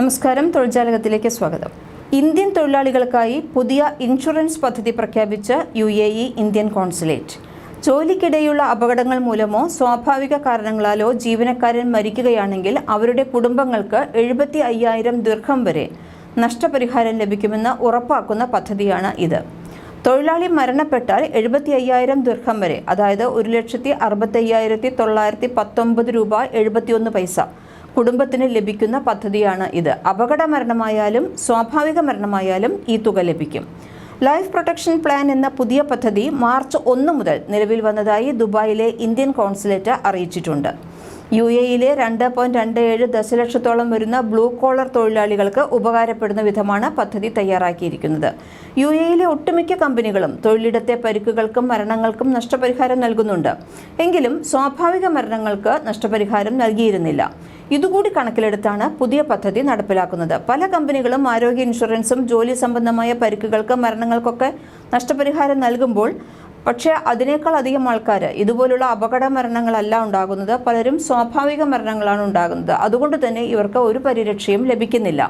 നമസ്കാരം. തൊഴിൽജാലകത്തിലേക്ക് സ്വാഗതം. ഇന്ത്യൻ തൊഴിലാളികൾക്കായി പുതിയ ഇൻഷുറൻസ് പദ്ധതി പ്രഖ്യാപിച്ച U A E Indian consulate. ജോലിക്കിടെയുള്ള അപകടങ്ങൾ മൂലമോ സ്വാഭാവിക കാരണങ്ങളാലോ ജീവനക്കാരൻ മരിക്കുകയാണെങ്കിൽ അവരുടെ കുടുംബങ്ങൾക്ക് എഴുപത്തി അയ്യായിരം ദീർഘം വരെ നഷ്ടപരിഹാരം ലഭിക്കുമെന്ന് ഉറപ്പാക്കുന്ന പദ്ധതിയാണ് ഇത്. തൊഴിലാളി മരണപ്പെട്ടാൽ എഴുപത്തി അയ്യായിരം ദീർഘം വരെ അതായത് ഒരു ലക്ഷത്തി അറുപത്തി അയ്യായിരത്തി തൊള്ളായിരത്തി പത്തൊമ്പത് രൂപ എഴുപത്തിയൊന്ന് പൈസ കുടുംബത്തിന് ലഭിക്കുന്ന പദ്ധതിയാണ് ഇത്. അപകട മരണമായാലും സ്വാഭാവിക മരണമായാലും ഈ തുക ലഭിക്കും. ലൈഫ് പ്രൊട്ടക്ഷൻ പ്ലാൻ എന്ന പുതിയ പദ്ധതി മാർച്ച് ഒന്ന് മുതൽ നിലവിൽ വന്നതായി ദുബായിലെ ഇന്ത്യൻ കോൺസുലേറ്റ് അറിയിച്ചിട്ടുണ്ട്. യു എയിലെ രണ്ട് പോയിന്റ് രണ്ട് ഏഴ് ദശലക്ഷത്തോളം വരുന്ന ബ്ലൂ കോളർ തൊഴിലാളികൾക്ക് ഉപകാരപ്പെടുന്ന വിധമാണ് പദ്ധതി തയ്യാറാക്കിയിരിക്കുന്നത്. യു എയിലെ ഒട്ടുമിക്ക കമ്പനികളും തൊഴിലിടത്തെ പരിക്കുകൾക്കും മരണങ്ങൾക്കും നഷ്ടപരിഹാരം നൽകുന്നുണ്ട്. എങ്കിലും സ്വാഭാവിക മരണങ്ങൾക്ക് നഷ്ടപരിഹാരം നൽകിയിരുന്നില്ല. ഇതുകൂടി കണക്കിലെടുത്താണ് പുതിയ പദ്ധതി നടപ്പിലാക്കുന്നത്. പല കമ്പനികളും ആരോഗ്യ ഇൻഷുറൻസും ജോലി സംബന്ധമായ പരിക്കുകൾക്ക് മരണങ്ങൾക്കൊക്കെ നഷ്ടപരിഹാരം നൽകുമ്പോൾ പക്ഷേ അതിനേക്കാൾ അധികം ആൾക്കാർ ഇതുപോലുള്ള അപകട മരണങ്ങളല്ല ഉണ്ടാകുന്നത്. പലരും സ്വാഭാവിക മരണങ്ങളാണ് ഉണ്ടാകുന്നത്. അതുകൊണ്ട് തന്നെ ഇവർക്ക് ഒരു പരിരക്ഷയും ലഭിക്കുന്നില്ല.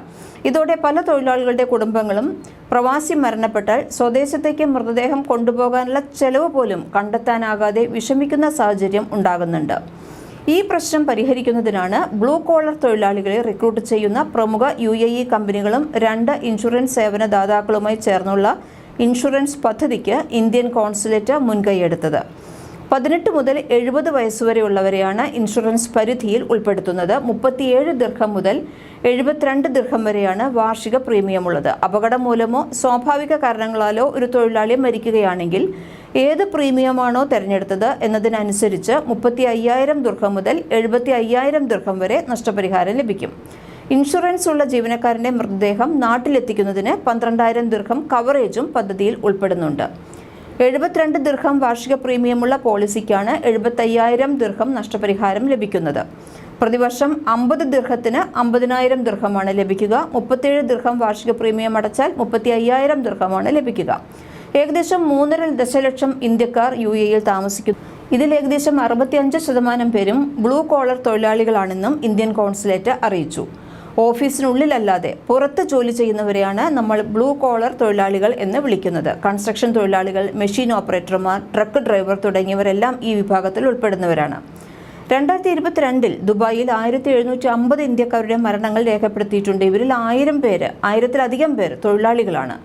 ഇതോടെ പല തൊഴിലാളികളുടെ കുടുംബങ്ങളും പ്രവാസി മരണപ്പെട്ടാൽ സ്വദേശത്തേക്ക് മൃതദേഹം കൊണ്ടുപോകാനുള്ള ചെലവ് പോലും കണ്ടെത്താനാകാതെ വിഷമിക്കുന്ന സാഹചര്യം ഉണ്ടാകുന്നുണ്ട്. ഈ പ്രശ്നം പരിഹരിക്കുന്നതിനാണ് ബ്ലൂ കോളർ തൊഴിലാളികളെ റിക്രൂട്ട് ചെയ്യുന്ന പ്രമുഖ യു എ ഇ കമ്പനികളും രണ്ട് ഇൻഷുറൻസ് സേവന ദാതാക്കളുമായി ചേർന്നുള്ള ഇൻഷുറൻസ് പദ്ധതിക്ക് ഇന്ത്യൻ കോൺസുലേറ്റ് മുൻകൈയെടുത്തത്. പതിനെട്ട് മുതൽ എഴുപത് വയസ്സുവരെയുള്ളവരെയാണ് ഇൻഷുറൻസ് പരിധിയിൽ ഉൾപ്പെടുത്തുന്നത്. മുപ്പത്തിയേഴ് ദീർഘം മുതൽ എഴുപത്തിരണ്ട് ദീർഘം വരെയാണ് വാർഷിക പ്രീമിയം ഉള്ളത് അപകടം മൂലമോ സ്വാഭാവിക കാരണങ്ങളാലോ ഒരു തൊഴിലാളി മരിക്കുകയാണെങ്കിൽ ഏത് പ്രീമിയമാണോ തിരഞ്ഞെടുത്തത് എന്നതിനനുസരിച്ച് മുപ്പത്തി അയ്യായിരം ദുർഹം മുതൽ എഴുപത്തി അയ്യായിരം ദുർഹം വരെ നഷ്ടപരിഹാരം ലഭിക്കും. ഇൻഷുറൻസ് ഉള്ള ജീവനക്കാരന്റെ മൃതദേഹം നാട്ടിലെത്തിക്കുന്നതിന് പന്ത്രണ്ടായിരം ദീർഘം കവറേജും പദ്ധതിയിൽ ഉൾപ്പെടുന്നുണ്ട്. എഴുപത്തിരണ്ട് ദീർഘം വാർഷിക പ്രീമിയമുള്ള പോളിസിക്കാണ് എഴുപത്തയ്യായിരം ദീർഘം നഷ്ടപരിഹാരം ലഭിക്കുന്നത്. പ്രതിവർഷം അമ്പത് ദീർഘത്തിന് അമ്പതിനായിരം ദീർഘമാണ് ലഭിക്കുക. മുപ്പത്തിയേഴ് ദീർഘം വാർഷിക പ്രീമിയം അടച്ചാൽ മുപ്പത്തി അയ്യായിരം ദീർഘമാണ് ലഭിക്കുക. ഏകദേശം മൂന്നര ദശലക്ഷം ഇന്ത്യക്കാർ യു എയിൽ താമസിക്കുന്നു. ഇതിൽ ഏകദേശം അറുപത്തിയഞ്ച് ശതമാനം പേരും ബ്ലൂ കോളർ തൊഴിലാളികളാണെന്നും ഇന്ത്യൻ കോൺസുലേറ്റ് അറിയിച്ചു. ഓഫീസിനുള്ളിലല്ലാതെ പുറത്ത് ജോലി ചെയ്യുന്നവരെയാണ് നമ്മൾ ബ്ലൂ കോളർ തൊഴിലാളികൾ എന്ന് വിളിക്കുന്നത്. കൺസ്ട്രക്ഷൻ തൊഴിലാളികൾ മെഷീൻ ഓപ്പറേറ്റർമാർ ട്രക്ക് ഡ്രൈവർ തുടങ്ങിയവരെല്ലാം ഈ വിഭാഗത്തിൽ ഉൾപ്പെടുന്നവരാണ്. രണ്ടായിരത്തി ഇരുപത്തിരണ്ടിൽ ദുബായിൽ ആയിരത്തി എഴുന്നൂറ്റി അമ്പത് ഇന്ത്യക്കാരുടെ മരണങ്ങൾ രേഖപ്പെടുത്തിയിട്ടുണ്ട്. ഇവരിൽ ആയിരം പേര് ആയിരത്തിലധികം പേർ തൊഴിലാളികളാണ്.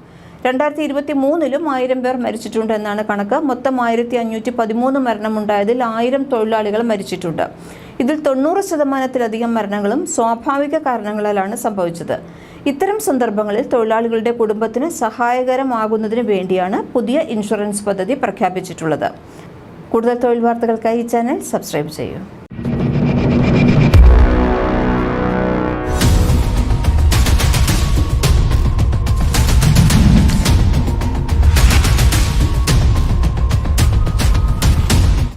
രണ്ടായിരത്തി ഇരുപത്തി മൂന്നിലും ആയിരം പേർ മരിച്ചിട്ടുണ്ട് എന്നാണ് കണക്ക്. മൊത്തം ആയിരത്തി അഞ്ഞൂറ്റി പതിമൂന്ന് മരണമുണ്ടായതിൽ ആയിരം തൊഴിലാളികൾ മരിച്ചിട്ടുണ്ട്. ഇതിൽ തൊണ്ണൂറ് ശതമാനത്തിലധികം മരണങ്ങളും സ്വാഭാവിക കാരണങ്ങളാലാണ് സംഭവിച്ചത്. ഇത്തരം സന്ദർഭങ്ങളിൽ തൊഴിലാളികളുടെ കുടുംബത്തിന് സഹായകരമാകുന്നതിന് വേണ്ടിയാണ് പുതിയ ഇൻഷുറൻസ് പദ്ധതി പ്രഖ്യാപിച്ചിട്ടുള്ളത്. കൂടുതൽ തൊഴിൽ വാർത്തകൾക്കായി ഈ ചാനൽ സബ്സ്ക്രൈബ് ചെയ്യൂ.